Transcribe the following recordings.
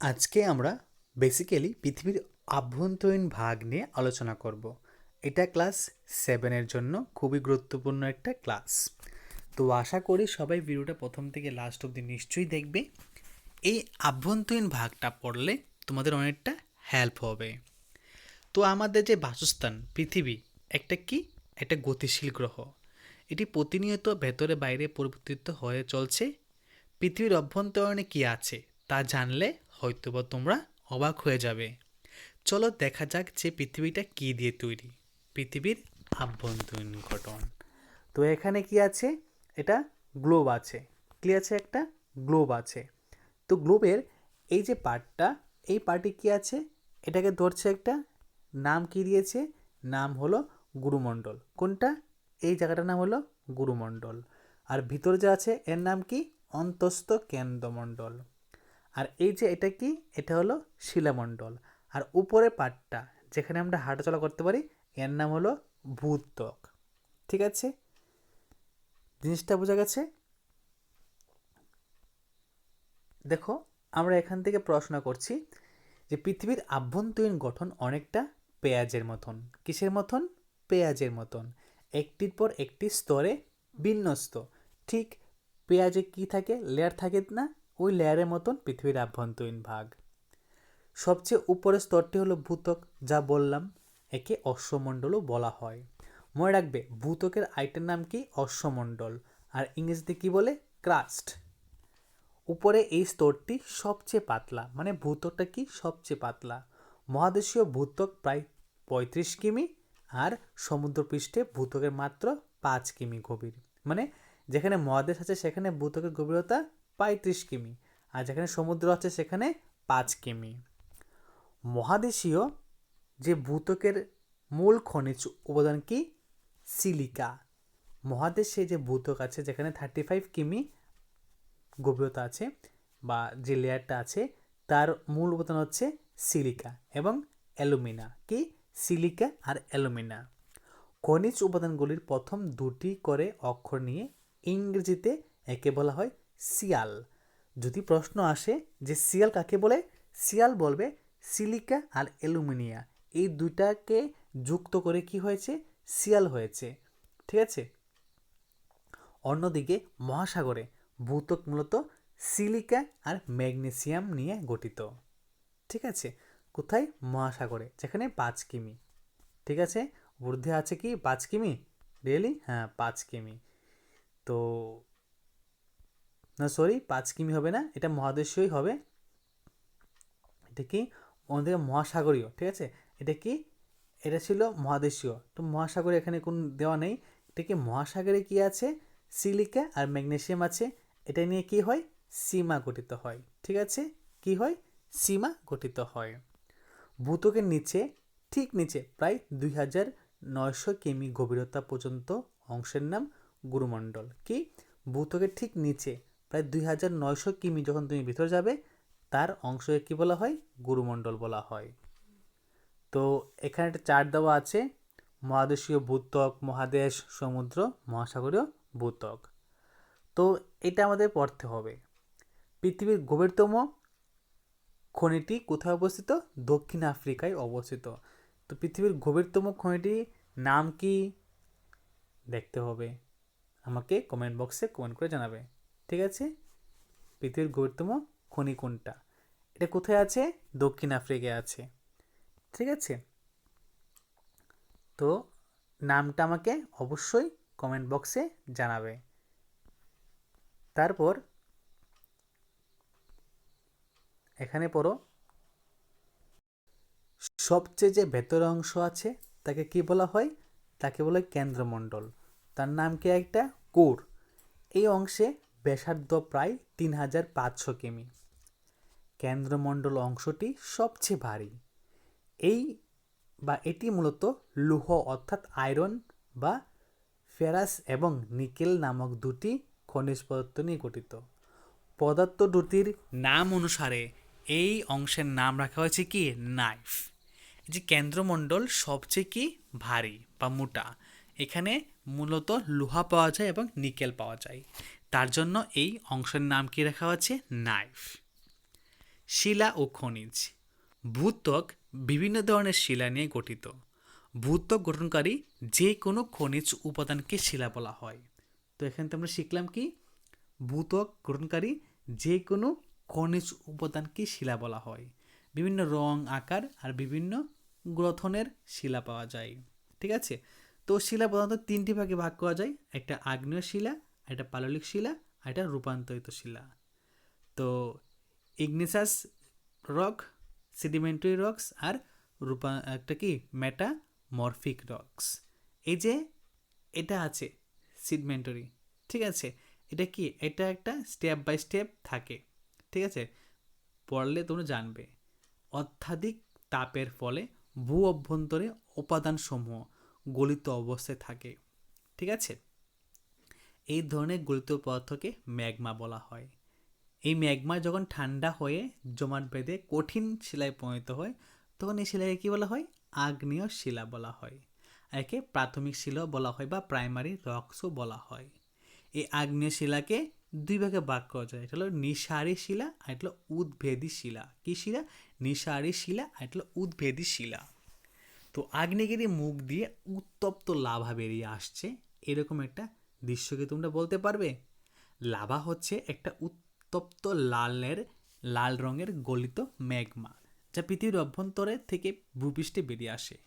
আজকে আমরা বেসিক্যালি পৃথিবীর আভ্যন্তরীণ ভাগ নিয়ে আলোচনা করব। এটা ক্লাস সেভেনের জন্য খুবই গুরুত্বপূর্ণ একটা ক্লাস তো আশা করি সবাই ভিডিওটা প্রথম থেকে লাস্ট অবধি নিশ্চয়ই দেখবে। এই আভ্যন্তরীণ ভাগটা পড়লে তোমাদের অনেকটা হেল্প হবে। তো আমাদের যে বাসস্থান, পৃথিবী, একটা কি? একটা গতিশীল গ্রহ। এটি প্রতিনিয়ত ভেতরে বাইরে পরিবর্তিত হয়ে চলছে। পৃথিবীর অভ্যন্তরণে কি আছে তা জানলে হয়তোবা তোমরা অবাক হয়ে যাবে। চলো দেখা যাক যে পৃথিবীটা কি দিয়ে তৈরি। পৃথিবীর আভ্যন্তরীণ গঠন তো এখানে কি আছে? এটা গ্লোব আছে। কি আছে একটা? গ্লোব আছে। তো গ্লোবের এই যে পার্টটা এই পার্টে কি আছে? এটাকে ধরছে একটা, নাম কি দিয়েছে? নাম হলো গুরুমণ্ডল। কোনটা? এই জায়গাটার নাম হলো গুরুমণ্ডল। আর ভিতরে যে আছে, এর নাম কি? অন্তস্থ কেন্দ্রমণ্ডল। আর এই যে এটা কি? এটা হলো শিলামণ্ডল। আর উপরে পাটটা, যেখানে আমরা হাঁটাচলা করতে পারি, এর নাম হলো ভূত্বক। ঠিক আছে? জিনিসটা বোঝা গেছে? দেখো, আমরা এখান থেকে পড়াশোনা করছি যে পৃথিবীর আভ্যন্তরীণ গঠন অনেকটা পেঁয়াজের মতন। কিসের মতন? পেঁয়াজের মতন। একটির পর একটি স্তরে বিন্যস্ত। ঠিক পেঁয়াজে কি থাকে? লেয়ার থাকে না? ওই লেয়ারের মতন পৃথিবীর আভ্যন্তরীণ ভাগ। সবচেয়ে উপরের স্তরটি হলো ভূতক, যা বললাম একে অশ্বমণ্ডলও বলা হয়। মনে রাখবে, ভূতকের আইটের নাম কি? অশ্বমণ্ডল, আর ইংরেজিতে কি বলে? ক্রাস্ট। উপরে এই স্তরটি সবচেয়ে পাতলা মানে ভূতকটা কি? সবচেয়ে পাতলা। মহাদেশীয় ভূতক প্রায় পঁয়ত্রিশ কিমি, আর সমুদ্রপৃষ্ঠে ভূতকের মাত্র পাঁচ কিমি গভীর। মানে যেখানে মহাদেশ আছে, সেখানে ভূতকের গভীরতা পঁয়ত্রিশ কিমি, আর যেখানে সমুদ্র আছে সেখানে পাঁচ কিমি। মহাদেশীয় যে ভূতকের মূল খনিজ উপাদান কি? সিলিকা। মহাদেশে যে ভূতক আছে, যেখানে থার্টি ফাইভ কিমি গভীরতা আছে বা যে লেয়ারটা আছে, তার মূল উপাদান হচ্ছে সিলিকা এবং অ্যালুমিনা। কি? সিলিকা আর অ্যালুমিনা। খনিজ উপাদানগুলির প্রথম দুটি করে অক্ষর নিয়ে ইংরেজিতে একে বলা হয় সিয়াল। যদি প্রশ্ন আসে যে সিয়াল কাকে বলে, সিয়াল বলবে সিলিকা আর অ্যালুমিনিয়া। এই দুইটাকে যুক্ত করে কি হয়েছে? সিয়াল হয়েছে। ঠিক আছে? অন্যদিকে মহাসাগরে ভূতক মূলত সিলিকা আর ম্যাগনেসিয়াম নিয়ে গঠিত। ঠিক আছে? কোথায়? মহাসাগরে, যেখানে পাঁচ কিমি। ঠিক আছে? ঊর্ধ্বে আছে কি পাঁচ কিমি? রিয়েলি হ্যাঁ পাঁচ কিমি। তো না সরি পাঁচ কিমি হবে না, এটা মহাদেশীয়ই হবে। এটা কি? অন্যদিকে মহাসাগরীয়, ঠিক আছে? এটা কি? এটা ছিল মহাদেশীয়। তো মহাসাগরে এখানে কোন দেওয়া নেই। এটা কি মহাসাগরে কি আছে? সিলিকা আর ম্যাগনেশিয়াম আছে। এটা নিয়ে কি হয়? সীমা গঠিত হয়, ঠিক আছে? কি হয়? সীমা গঠিত হয়। ভূতকের নিচে, ঠিক নিচে, প্রায় দুই হাজার নয়শো কিমি গভীরতা পর্যন্ত অংশের নাম গুরুমণ্ডল। কি? ভূতকের ঠিক নিচে প্রায় দুই হাজার নয়শো কিমি যখন তুমি ভিতরে যাবে, তার অংশকে কী বলা হয়? গুরুমণ্ডল বলা হয়। তো এখানে একটা চার্ট দেওয়া আছে, মহাদেশীয় ভূত্বক, মহাদেশ, সমুদ্র, মহাসাগরীয় ভূত্বক। তো এটা আমাদের পড়তে হবে। পৃথিবীর গভীরতম খনিটি কোথায় অবস্থিত? দক্ষিণ আফ্রিকায় অবস্থিত। তো পৃথিবীর গভীরতম খনিটি নাম কি? দেখতে হবে। আমাকে কমেন্ট বক্সে কমেন্ট করে জানাবে। ঠিক আছে? পৃথিবীর গভীরতম খনি কোনটা? এটা কোথায় আছে? দক্ষিণ আফ্রিকায় আছে। ঠিক আছে? তো নামটা আমাকে অবশ্যই কমেন্ট বক্সে জানাবে। তারপর এখানে পড়ো। সবচেয়ে যে ভেতরের অংশ আছে, তাকে কি বলা হয়? তাকে বলে কেন্দ্রমণ্ডল। তার নাম কি একটা? কোর। এই অংশে ব্যাসার্ধ প্রায় তিন হাজার পাঁচশো কিমি। কেন্দ্রমণ্ডল অংশটি সবচেয়ে ভারী। এই বা এটি মূলত লৌহ অর্থাৎ আয়রন বা ফেরাস এবং নিকেল নামক দুটি খনিজ পদার্থ নিয়ে গঠিত। পদার্থ দুটির নাম অনুসারে এই অংশের নাম রাখা হয়েছে কি? নাইফ। যে কেন্দ্রমণ্ডল সবচেয়ে কি? ভারী বা মোটা। এখানে মূলত লোহা পাওয়া যায় এবং নিকেল পাওয়া যায়। তার জন্য এই অংশের নাম কি রাখা হচ্ছে নাইফ। শিলা ও খনিজ। ভূত্বক বিভিন্ন ধরনের শিলা নিয়ে গঠিত। ভূত্বক গঠনকারী যে কোনো খনিজ উপাদানকে শিলা বলা হয়। তো এখানে তো আমরা শিখলাম কি? ভূত্বক গঠনকারী যে কোনো খনিজ উপাদানকে শিলা বলা হয়। বিভিন্ন রং, আকার আর বিভিন্ন গ্রথনের শিলা পাওয়া যায়। ঠিক আছে? তো শিলা প্রধানত তিনটি ভাগে ভাগ করা যায়। একটা আগ্নেয় শিলা একটা পাললিক শিলা আর এটা রূপান্তরিত শিলা। তো ইগনিসাস রক, সেডিমেন্টারি রক্স আর রূপা, একটা কি, মেটামরফিক রক্স। এই যে এটা আছে সিডমেন্টারি, ঠিক আছে? এটা কি, এটা একটা স্টেপ বাই স্টেপ থাকে, ঠিক আছে? পড়লে তোমরা জানবে। অত্যাধিক তাপের ফলে ভূ অভ্যন্তরে উপাদানসমূহ গলিত অবস্থায় থাকে, ঠিক আছে? এই ধরনের গলিত পদার্থকে ম্যাগমা বলা হয়। এই ম্যাগমা যখন ঠান্ডা হয়ে জমাট বেঁধে কঠিন শিলায় পরিণত হয়, তখন এই শিলাকে কী বলা হয়? আগ্নেয় শিলা বলা হয়। একে প্রাথমিক শিলা বলা হয় বা প্রাইমারি রক্সও বলা হয়। এই আগ্নেয় শিলাকে দুই ভাগে ভাগ করা যায়, এটা হলো নিঃসারী শিলা আর এটা হলো উদ্ভেদী শিলা। কী শিলা? নিঃসারী শিলা আর এটা হলো উদ্ভেদী শিলা। তো আগ্নেয়গিরি মুখ দিয়ে উত্তপ্ত লাভা বেরিয়ে আসছে, এরকম একটা দৃশ্যকে তোমরা বলতে পারবে? লাভা হচ্ছে একটা উত্তপ্ত লালের, লাল রঙের গলিত ম্যাগমা যা পৃথিবীর অভ্যন্তরে থেকে ভূপৃষ্ঠে বেরিয়ে আসে।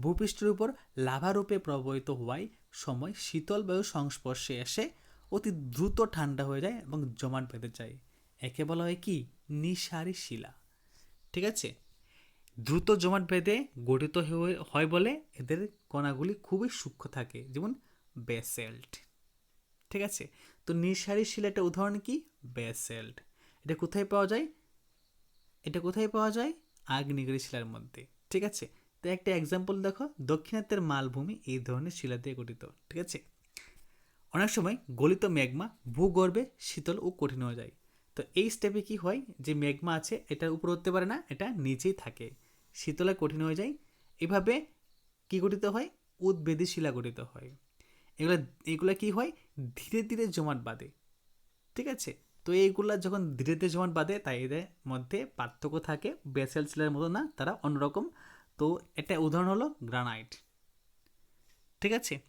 ভূপৃষ্ঠের উপর লাভারূপে প্রবাহিত হওয়ায় সময় শীতল বায়ু সংস্পর্শে এসে অতি দ্রুত ঠান্ডা হয়ে যায় এবং জমাট বেঁধে যায়। একে বলা হয় কি? নিঃসারী শিলা। ঠিক আছে? দ্রুত জমাট বেঁধে গঠিত হয়ে- হয় বলে এদের কণাগুলি খুবই সূক্ষ্ম থাকে, যেমন বেসেল্ট। ঠিক আছে? তো নিঃসারী শিলাটা উদাহরণ কি? বেসেল্ট। এটা কোথায় পাওয়া যায়? এটা কোথায় পাওয়া যায়? আগ্নেয়গিরি শিলার মধ্যে। ঠিক আছে? তো একটা এক্সাম্পল দেখো। দক্ষিণাত্যের মালভূমি এই ধরনের শিলা দিয়ে গঠিত। ঠিক আছে? অনেক সময় গলিত ম্যাগমা ভূগর্ভে শীতল ও কঠিন হয়ে যায়। তো এই স্টেপে কি হয়? যে ম্যাগমা আছে এটা উপরে উঠতে পারে না, এটা নিচেই থাকে। শীতলে কঠিন হয়ে যায়। এভাবে কি গঠিত হয়? উদ্বেদী শিলা গঠিত হয়। এগুলো এগুলো কি হয়? ধীরে ধীরে জমাট বাঁধে। ঠিক আছে? তো এইগুলা যখন ধীরে ধীরে জমাট বাঁধে, তাই এদের মধ্যে পার্থক্য থাকে। বেসেল শিলার মতো না, তারা অন্যরকম। তো এটা উদাহরণ হলো গ্রানাইট। ঠিক আছে?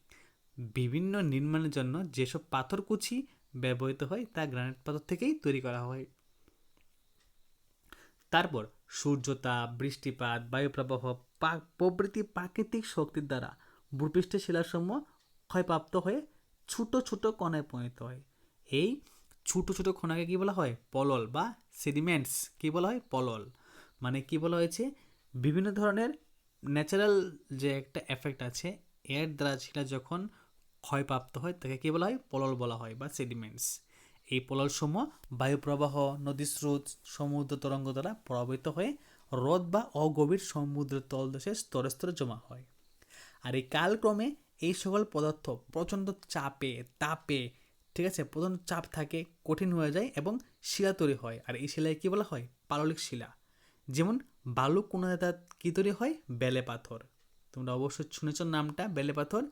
বিভিন্ন নির্মাণের জন্য যেসব পাথরকুচি ব্যবহৃত হয়, তা গ্রানাইট পাথর থেকেই তৈরি করা হয়। তারপর সূর্যতাপ বৃষ্টিপাত, বায়ুপ্রবাহ প্রভৃতি প্রাকৃতিক শক্তির দ্বারা ভূপৃষ্ঠের শিলাসমূহ ক্ষয়প্রাপ্ত হয়ে ছোট ছোট কণায় পরিণত হয়। এই ছোট ছোট কণাকে কী বলা হয়? পলল বা সেডিমেন্টস কী বলা হয়? পলল। মানে কি বলা হয়েছে? বিভিন্ন ধরনের ন্যাচারাল যে একটা এফেক্ট আছে, এর দ্বারা সেটা যখন ক্ষয়প্রাপ্ত হয়, তাকে কী বলা হয়? পলল বলা হয় বা সেডিমেন্টস এই পললসমূহ বায়ুপ্রবাহ নদী স্রোত সমুদ্র তরঙ্গ দ্বারা প্রভাবিত হয়ে হ্রদ বা অগভীর সমুদ্রের তলদেশে স্তরে স্তরে জমা হয়। আর এই কালক্রমে এই সকল পদার্থ প্রচণ্ড চাপে, তাপে, ঠিক আছে? প্রচণ্ড চাপ থাকে, কঠিন হয়ে যায় এবং শিলা তৈরি হয়। আর এই শিলায় কী বলা হয়? পাললিক শিলা। যেমন বালু কোনাতে কী তৈরি হয়? বেলে পাথর। তোমরা অবশ্যই শুনেছ নামটা, বেলে পাথর।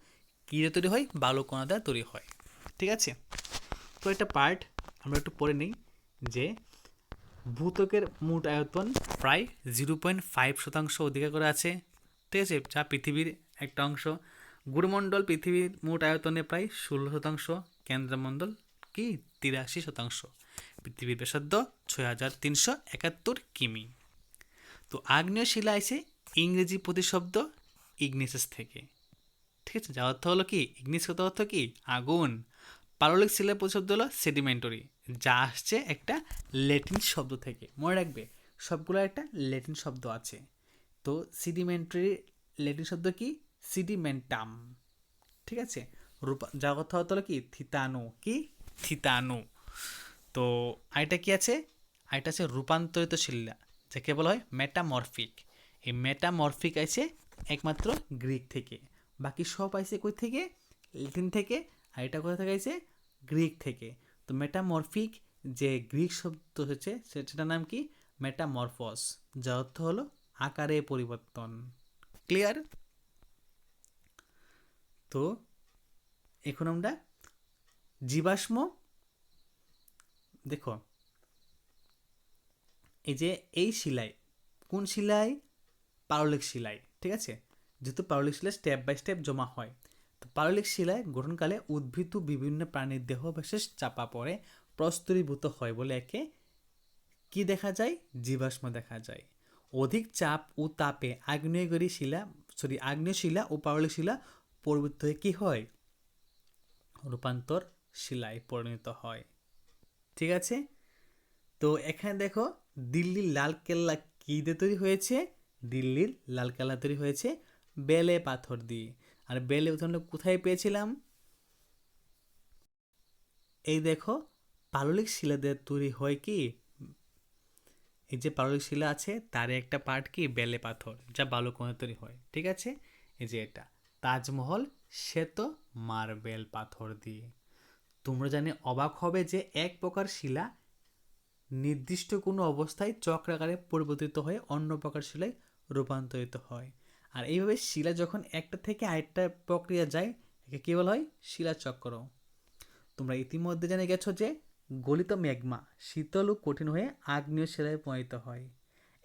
কী তৈরি হয়? বালু কোনাতে তৈরি হয়। ঠিক আছে? তো একটা পার্ট আমরা একটু পড়ে নিই যে ভূতকের মোট আয়তন প্রায় জিরো পয়েন্ট ফাইভ শতাংশ অধিকার করে আছে। ঠিক আছে? যা পৃথিবীর একটা অংশ। গুরুমণ্ডল পৃথিবীর মোট আয়তনে প্রায় ষোলো শতাংশ, কেন্দ্রমণ্ডল কি? তিরাশি শতাংশ। পৃথিবীর ব্যাসার্ধ ছয় হাজার তিনশো একাত্তর কিমি। তো আগ্নেয় শিলা আছে ইংরেজি প্রতিশব্দ ইগনিসাস থেকে। ঠিক আছে, যার অর্থ হলো কি? ইগনিস কথা অর্থ কি? আগুন। পারলিক শিলার প্রতিশব্দ হলো সেডিমেন্টরি যা আসছে একটা ল্যাটিন শব্দ থেকে। মনে রাখবে, সবগুলো একটা ল্যাটিন শব্দ আছে। তো সিডিমেন্টারি ল্যাটিন শব্দ কি? সিডিমেন্টাম। ঠিক আছে? রূপা যার কথা হতো কি? থিতানু কি? থিতানু তো আরেকটা কি আছে? আরেকটা আছে রূপান্তরিত শিলা, যাকে বলা হয় মেটামরফিক। এই মেটামরফিক আছে একমাত্র গ্রিক থেকে। বাকি সব আইছে কই থেকে? ল্যাটিন থেকে। আর এটা কোথা থেকে আইছে? গ্রিক থেকে। তো মেটামরফিক যে গ্রিক শব্দ হচ্ছে সেটার নাম কি? মেটামরফস। যার অর্থ হলো আকারে পরিবর্তন। ক্লিয়ার? তো এখন আমরা জীবাশ্ম, দেখো, এই যে এই শিলায়, কোন শিলায়? পারলিক শিলায়, ঠিক আছে? যেহেতু পারলিক শিলায় স্টেপ বাই স্টেপ জমা হয়, তো পারলিক শিলায় গঠনকালে উদ্ভিদ ও বিভিন্ন প্রাণীর দেহ বিশেষ চাপা পড়ে, প্রস্তরীভূত হয় বলে একে কি দেখা যায়? জীবাশ্ম দেখা যায়। অধিক চাপ ও তাপে আগ্নেয়গিরি শিলা সরি আগ্নেয় শিলা ও পারলিক শিলা পরিবর্তিত হয়ে কী হয়? রূপান্তর শিলায় পরিণত হয়। ঠিক আছে? তো এখানে দেখো, দিল্লির লাল কেল্লা কী দিয়ে তৈরি হয়েছে? দিল্লির লাল কেল্লা তৈরি হয়েছে বেলে পাথর দিয়ে। আর বেলে উদাহরণ কোথায় পেয়েছিলাম? এই দেখো, পাললিক শিলা দিয়ে তৈরি হয় কি? এই যে পাললিক শিলা আছে তার একটা পার্ট কি? বেলে পাথর, যা বালুকণে তৈরি হয়। ঠিক আছে? এই যে এটা। তাজমহল শ্বেত মার্বেল পাথর দিয়ে। তোমরা জানে অবাক হবে যে এক প্রকার শিলা নির্দিষ্ট কোনো অবস্থায় চক্রাকারে পরিবর্তিত হয়ে অন্য প্রকার শিলায় রূপান্তরিত হয়। আর এইভাবে শিলা যখন একটা থেকে আরেকটা প্রক্রিয়া যায়, একে কী বলা হয়? শিলাচক্র। তোমরা ইতিমধ্যে জেনে গেছো যে গলিত ম্যাগমা শীতল ও কঠিন হয়ে আগ্নেয় শিলায় পরিণত হয়।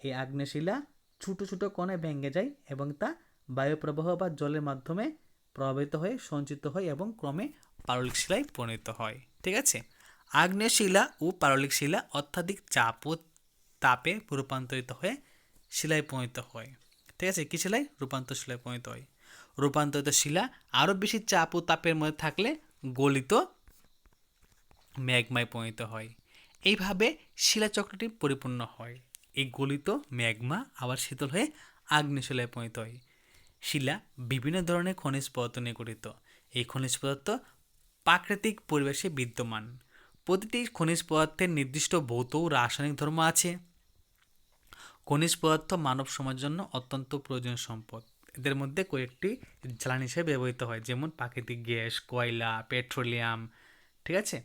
এই আগ্নেয় শিলা ছোটো ছোটো কণায় ভেঙে যায় এবং তা বায়ুপ্রবাহ বা জলের মাধ্যমে প্রভাবিত হয়ে, সঞ্চিত হয় এবং ক্রমে পারলিক শিলায় পরিণত হয়। ঠিক আছে? আগ্নেয় শিলা ও পারলিক শিলা অত্যাধিক চাপ ও তাপে রূপান্তরিত হয়ে শিলায় পরিণত হয়। ঠিক আছে? কী শিলায়? রূপান্তর শিলায় পরিণত হয়। রূপান্তরিত শিলা আরও বেশি চাপ ও তাপের মধ্যে থাকলে গলিত ম্যাগমায় পরিণত হয়। এইভাবে শিলাচক্রটি পরিপূর্ণ হয়। এই গলিত ম্যাগমা আবার শীতল হয়ে আগ্নেয় শিলায় পরিণত হয়। শিলা বিভিন্ন ধরনের খনিজ পদার্থ নিয়ে গঠিত। এই খনিজ পদার্থ প্রাকৃতিক পরিবেশে বিদ্যমান। প্রতিটি খনিজ পদার্থের নির্দিষ্ট ভৌত রাসায়নিক ধর্ম আছে। খনিজ পদার্থ মানব সমাজের জন্য অত্যন্ত প্রয়োজনীয় সম্পদ। এদের মধ্যে কয়েকটি জ্বালানি হিসেবে ব্যবহৃত হয়, যেমন প্রাকৃতিক গ্যাস, কয়লা, পেট্রোলিয়াম, ঠিক আছে?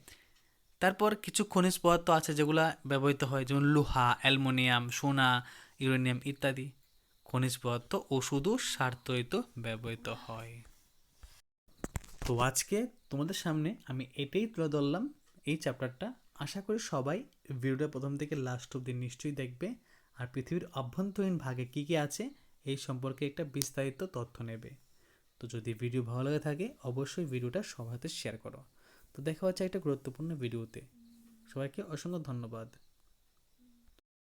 তারপর কিছু খনিজ পদার্থ আছে যেগুলো ব্যবহৃত হয়, যেমন লোহা, অ্যালমোনিয়াম, সোনা, ইউরেনিয়াম ইত্যাদি। খনিজ পদার্থ ওষুধ ও সার ব্যবহৃত হয়। তো আজকে তোমাদের সামনে আমি এটাই তুলে ধরলাম। এই চ্যাপ্টারটা আশা করি সবাই ভিডিওটা প্রথম থেকে লাস্ট অব্দি নিশ্চয়ই দেখবে। আর পৃথিবীর অভ্যন্তরীণ ভাগে কী কী আছে, এই সম্পর্কে একটা বিস্তারিত তথ্য নেবে। তো যদি ভিডিও ভালো লাগে থাকে, অবশ্যই ভিডিওটা সবার হাতে শেয়ার করো। তো দেখা হচ্ছে একটা গুরুত্বপূর্ণ ভিডিওতে। সবাইকে অসংখ্য ধন্যবাদ।